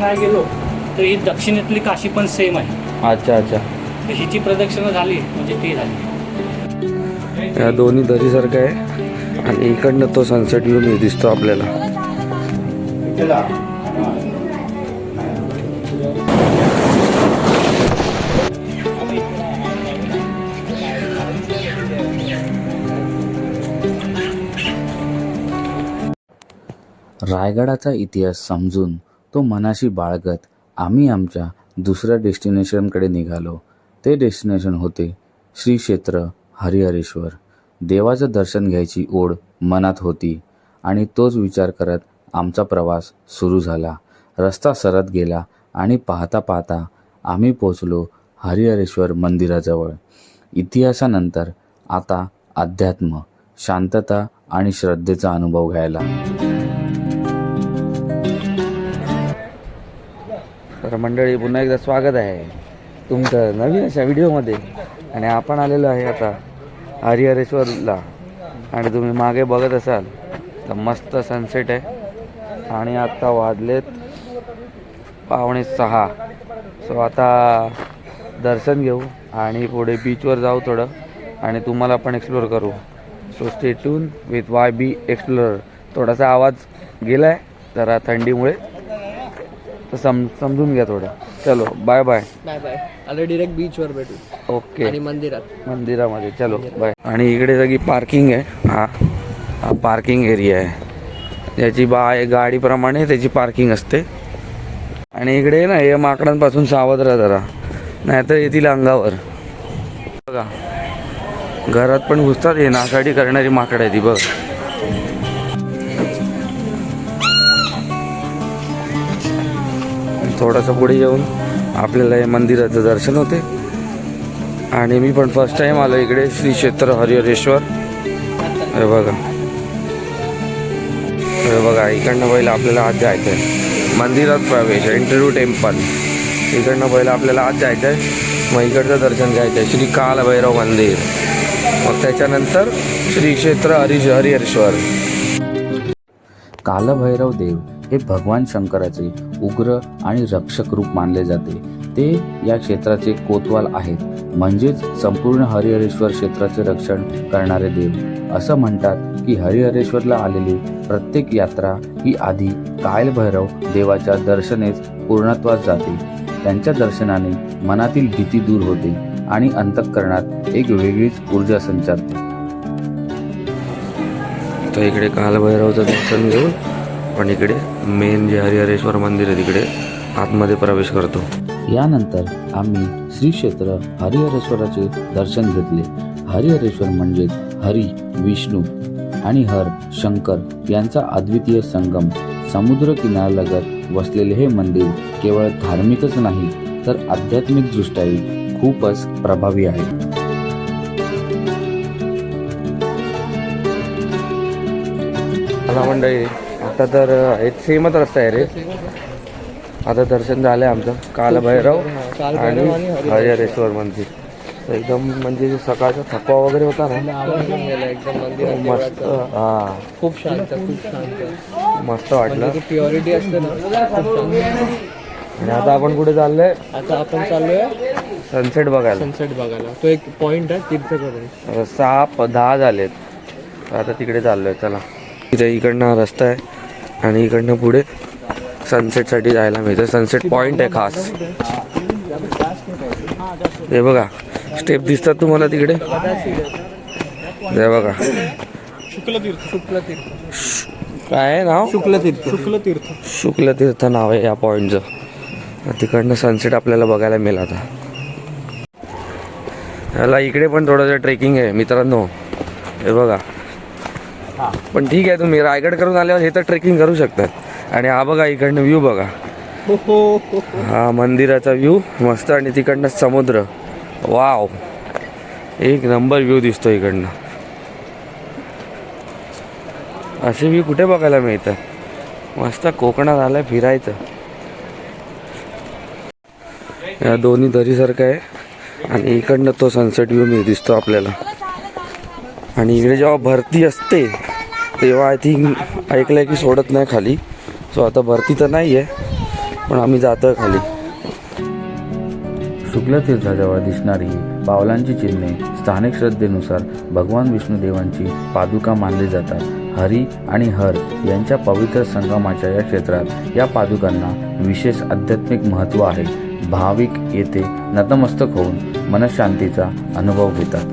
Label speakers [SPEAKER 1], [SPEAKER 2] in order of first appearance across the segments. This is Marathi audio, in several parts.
[SPEAKER 1] गेलो तर ही दक्षिणेतली काशी पण सेम आहे.
[SPEAKER 2] अच्छा अच्छा.
[SPEAKER 1] तर हिची प्रदक्षिणा झाली म्हणजे ती झाली.
[SPEAKER 2] या दोन्ही दरीसारखं आहे. आणि इकडनं तो सनसेट व्ह्यू दिसतो आपल्याला. रायगडाचा इतिहास समजून तो मनाशी बाळगत आम्ही आमच्या दुसऱ्या डेस्टिनेशनकडे निघालो. ते डेस्टिनेशन होते श्री क्षेत्र हरिहरेश्वर. देवाचं दर्शन घ्यायची ओढ मनात होती आणि तोच विचार करत आमचा प्रवास सुरू झाला. रस्ता सरत गेला आणि पाहता पाहता आम्ही पोचलो हरिहरेश्वर मंदिराजवळ. इतिहासानंतर आता अध्यात्म शांतता आणि श्रद्धेचा अनुभव घ्यायला. तर मंडळी पुन्हा एकदा स्वागत आहे तुमचं नवीन अशा व्हिडिओमध्ये. आणि आपण आलेलो आहे आता हरिहरेश्वरला. आणि तुम्ही मागे बघत असाल तर मस्त सनसेट आहे. आणि आत्ता वाजलेत पावणे सहा. सो आता दर्शन घेऊ आणि पुढे बीचवर जाऊ थोडं. आणि तुम्हाला पण एक्सप्लोअर करू. So stay tuned with Y B explore थोडासा आवाज गेला आहे जरा थंडीमुळे. तर सम समजून घ्या थोडं. चलो बाय बाय
[SPEAKER 3] बाय बाय आलो डिरेक्ट बीचवर भेटू.
[SPEAKER 2] ओके
[SPEAKER 3] आणि मंदिरात.
[SPEAKER 2] मंदिरामध्ये चलो बाय आणि इकडे सगळी पार्किंग आहे. हा हा पार्किंग एरिया आहे. याची बा गाडीप्रमाणे त्याची पार्किंग असते. आणि इकडे ना हे माकडांपासून सावध राहा जरा. नाहीतर येतील अंगावर. बघा. घरात पण घुसतात हे नासाठी करणारी माकडं आहे ती बघ. थोडंसं पुढे येऊन आपल्याला हे मंदिराचं दर्शन होते. आणि मी पण फर्स्ट टाईम आलो इकडे श्री क्षेत्र हरिहरेश्वर. हे बघा. हे बघा इकडनं पहिलं आपल्याला आज जायचं आहे मंदिरात प्रवेश इंटरव्यू टेम्पल. इकडनं पहिलं आपल्याला आज जायचं आहे मग इकडचं दर्शन घ्यायचं आहे श्री कालभैरव मंदिर. मग त्याच्यानंतर श्री क्षेत्र हरिश हरिहरेश्वर. कालभैरव देव हे भगवान शंकराचे उग्र आणि रक्षक रूप मानले जाते. ते या क्षेत्राचे कोतवाल आहेत. म्हणजेच संपूर्ण हरिहरेश्वर क्षेत्राचे रक्षण करणारे देव. असं म्हणतात की हरिहरेश्वरला आलेली प्रत्येक यात्रा ही आधी कायलभैरव देवाच्या दर्शनेच पूर्णत्वास जाते. त्यांच्या दर्शनाने मनातील भीती दूर होते आणि अंतःकरणात एक वेगळीच ऊर्जा संचारते. तर इकडे कालभैरवचं दर्शन घेऊन पण इकडे मेन जे हरिहरेश्वर मंदिर आहे तिकडे आतमध्ये प्रवेश करतो. यानंतर आम्ही श्री क्षेत्र हरिहरेश्वराचे दर्शन घेतले. हरिहरेश्वर म्हणजेच हरी विष्णू आणि हर शंकर यांचा अद्वितीय संगम. समुद्र किनाऱ्यालगत वसलेले हे मंदिर केवळ धार्मिकच नाही तर आध्यात्मिक दृष्ट्याही खूपच प्रभावी आहे. मंडळी आता तर एक सेमच रस्ता आहे रे. आता दर्शन झालं आहे आमचं. कालभैरव आणि हरिहरेश्वर. मंदिर. एकदम म्हणजे सकाळचा थकवा वगैरे होता ना मस्त. हा.
[SPEAKER 3] खूप शांत खूप शांत.
[SPEAKER 2] मस्त वाटलं.
[SPEAKER 3] म्हणजे प्युरिटी असते ना.
[SPEAKER 2] आणि आता आपण कुठे चाललोय?
[SPEAKER 3] आता आपण चाललोय
[SPEAKER 2] सनसेट बघायला.
[SPEAKER 3] सनसेट बघायला. तो एक पॉइंट आहे तीर्थ करून
[SPEAKER 2] सहा दहा झालेत. आता तिकडे चाललोय चला. इथे इकडनं रस्ता आहे. आणि इकडनं पुढे सनसेटसाठी जायला मिळतं. सनसेट पॉईंट आहे खास. हे बघा स्टेप दिसतात तुम्हाला तिकडे? हे बघा.
[SPEAKER 3] शुक्ल
[SPEAKER 2] काय आहे नाव?
[SPEAKER 3] शुक्ल तीर्थ
[SPEAKER 2] शुक्लतीर्थ नाव आहे या पॉईंटचं तिकडनं सनसेट आपल्याला बघायला मिळाला आता. ह्याला इकडे पण थोडंसं ट्रेकिंग आहे मित्रांनो. हे बघा. पण ठीक आहे तुम्ही रायगड करून आल्यावर हे तर ट्रेकिंग करू शकतात. आणि हा बघा इकडनं व्ह्यू बघा.
[SPEAKER 3] हा
[SPEAKER 2] मंदिराचा व्ह्यू मस्त आणि तिकडनं समुद्र. वाव एक नंबर व्ह्यू दिसतो इकडनं. असे व्ह्यू कुठे बघायला मिळतात मस्त कोकणात आलं फिरायचं. या दोन्ही दरीसारखं आहे. आणि इकडनं तो सनसेट व्ह्यू मी दिसतो आपल्याला. आणि इकडे जेव्हा भरती असते तेव्हा आय थिंक ऐकलंय की सोडत नाही खाली. सो आता भरती तर नाही आहे
[SPEAKER 4] पण आम्ही जातोय खाली. शुक्लतीर्थाजवळ दिसणारी पावलांची चिन्हे स्थानिक श्रद्धेनुसार भगवान विष्णुदेवांची पादुका मानली जातात. हरी आणि हर यांच्या पवित्र संगमाच्या या क्षेत्रात या पादुकांना विशेष आध्यात्मिक महत्त्व आहे. भाविक येथे नतमस्तक होऊन मनशांतीचा अनुभव घेतात.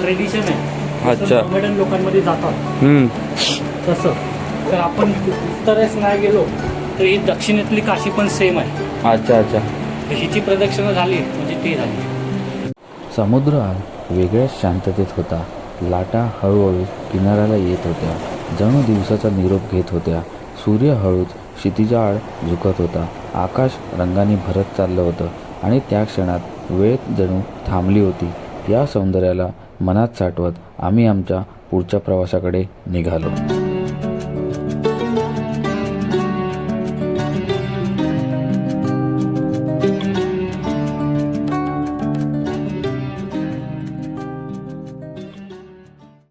[SPEAKER 1] ट्रेडिशन आहे.
[SPEAKER 4] अच्छा.
[SPEAKER 1] लोकांमध्ये जातात. तसं. तर आपण उत्तरेस नाही गेलो तर ही दक्षिणेतली काशी पण सेम आहे.
[SPEAKER 4] अच्छा अच्छा.
[SPEAKER 1] तर हिची प्रदक्षिणा झाली म्हणजे ती झाली.
[SPEAKER 4] समुद्र आज वेगळ्याच शांततेत होता. लाटा हळूहळू किनाऱ्याला येत होत्या. जणू दिवसाचा निरोप घेत होत्या. सूर्य हळूच क्षितिजाळ झुकत होता. आकाश रंगाने भरत चाललं होतं. आणि त्या क्षणात वेळ जणू थांबली होती. या सौंदर्याला मनात साठवत आम्ही आमच्या पुढच्या प्रवासाकडे निघालो.